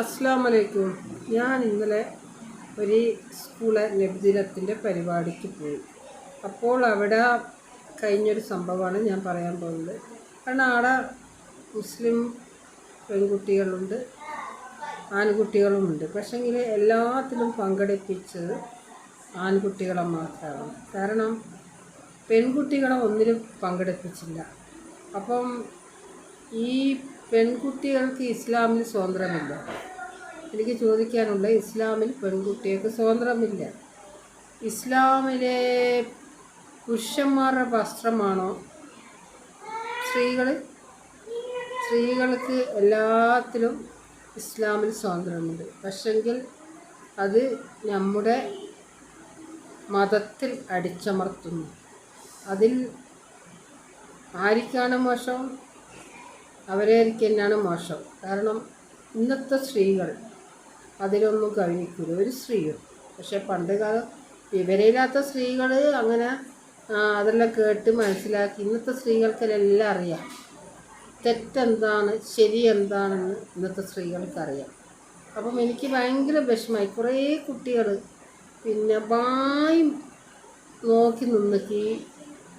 അസ്സാം ഞാൻ ഇന്നലെ ഒരു സ്കൂളെ നബിദിനത്തിന്റെ പരിപാടിക്ക് പോയി. അപ്പോൾ അവിടെ കഴിഞ്ഞൊരു സംഭവമാണ് ഞാൻ പറയാൻ പോകുന്നത്. കാരണം അവിടെ മുസ്ലിം പെൺകുട്ടികളുണ്ട് ആൺകുട്ടികളുമുണ്ട്. പക്ഷെങ്കിൽ എല്ലാത്തിലും പങ്കെടുപ്പിച്ചത് ആൺകുട്ടികളെ മാത്രമാണ്. കാരണം പെൺകുട്ടികളെ ഒന്നിലും പങ്കെടുപ്പിച്ചില്ല. അപ്പം ഈ പെൺകുട്ടികൾക്ക് ഇസ്ലാമിൽ സ്വാതന്ത്ര്യമില്ല. എനിക്ക് ചോദിക്കാനുള്ള ഇസ്ലാമിൽ പെൺകുട്ടികൾക്ക് സ്വാതന്ത്ര്യമില്ല. ഇസ്ലാമിലെ പുരുഷന്മാരുടെ വസ്ത്രമാണോ? സ്ത്രീകൾ സ്ത്രീകൾക്ക് എല്ലാത്തിലും ഇസ്ലാമിൽ സ്വാതന്ത്ര്യമുണ്ട്. പക്ഷെങ്കിൽ അത് നമ്മുടെ മതത്തിൽ അടിച്ചമർത്തുന്നു. അതിൽ ആരിക്കാണ് മോശം? അവരായിരിക്കും തന്നെയാണ് മോശം. കാരണം ഇന്നത്തെ സ്ത്രീകൾ അതിലൊന്നും കഴിഞ്ഞിക്കില്ല ഒരു സ്ത്രീയും. പക്ഷെ പണ്ട് കാലം വിവരമില്ലാത്ത സ്ത്രീകൾ അങ്ങനെ അതെല്ലാം കേട്ട് മനസ്സിലാക്കി ഇന്നത്തെ സ്ത്രീകൾക്കെല്ലാം അറിയാം. തെറ്റെന്താണ്? ശരി എന്താണെന്ന് ഇന്നത്തെ സ്ത്രീകൾക്കറിയാം. അപ്പം എനിക്ക് ഭയങ്കര വിഷമമായി. കുറേ കുട്ടികൾ പിന്നെ വായും നോക്കി നിന്നിക്ക്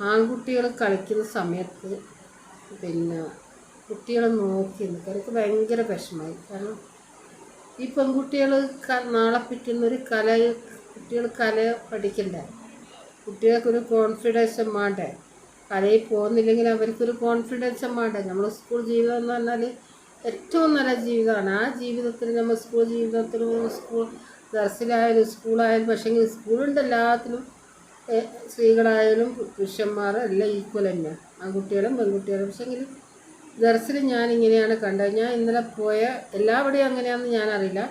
ആൺകുട്ടികൾ കളിക്കുന്ന സമയത്ത് പിന്നെ കുട്ടികളെ നോക്കി നിൽക്കുക. എനിക്ക് ഭയങ്കര വിഷമമായി. കാരണം ഈ പെൺകുട്ടികൾ നാളെ പിറ്റുന്നൊരു കല കുട്ടികൾ കല പഠിക്കണ്ടേ? കുട്ടികൾക്കൊരു കോൺഫിഡൻസ് വേണ്ടേ? കലയിൽ പോകുന്നില്ലെങ്കിൽ അവർക്കൊരു കോൺഫിഡൻസ് വേണ്ടേ? നമ്മൾ സ്കൂൾ ജീവിതം എന്ന് പറഞ്ഞാൽ ഏറ്റവും നല്ല ജീവിതമാണ്. ആ ജീവിതത്തിൽ നമ്മൾ സ്കൂൾ ജീവിതത്തിൽ സ്കൂൾ ദർസിലായാലും സ്കൂളായാലും പക്ഷേങ്കിൽ സ്കൂളുണ്ട് എല്ലാത്തിലും സ്ത്രീകളായാലും പുരുഷന്മാർ എല്ലാം ഈക്വൽ തന്നെ. ആൺകുട്ടികളും പെൺകുട്ടികളും. പക്ഷേങ്കിൽ ദർസിൽ ഞാൻ ഇങ്ങനെയാണ് കണ്ടത്. ഞാൻ ഇന്നലെ പോയ എല്ലാവിടെയും അങ്ങനെയാണെന്ന് ഞാൻ അറിയില്ല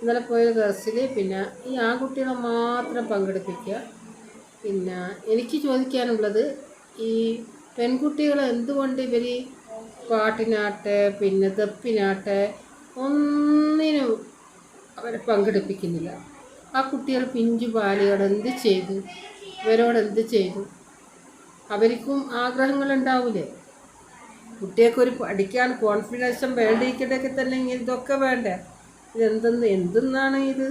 ഇന്നലെ പോയ ദർസിൽ പിന്നെ ഈ ആൺകുട്ടികളെ മാത്രം പങ്കെടുപ്പിക്കുക. പിന്നെ എനിക്ക് ചോദിക്കാനുള്ളത് ഈ പെൺകുട്ടികളെ എന്തുകൊണ്ട് ഇവർ പാട്ടിനാട്ടെ പിന്നെ ദപ്പിനാട്ടെ ഒന്നിനും അവരെ പങ്കെടുപ്പിക്കുന്നില്ല. ആ കുട്ടികൾ പിഞ്ചു ബാലുകൾ എന്ത് ചെയ്തു? ഇവരോട് എന്ത് ചെയ്തു? അവർക്കും ആഗ്രഹങ്ങളുണ്ടാവില്ലേ കുട്ടികൾക്കൊരു പഠിക്കാൻ കോൺഫിഡൻസും വേണ്ടിയിരിക്കട്ടെ തന്നെ ഇതൊക്കെ വേണ്ടേ? ഇതെന്തെന്ന് എന്തെന്നാണ് ഇത്?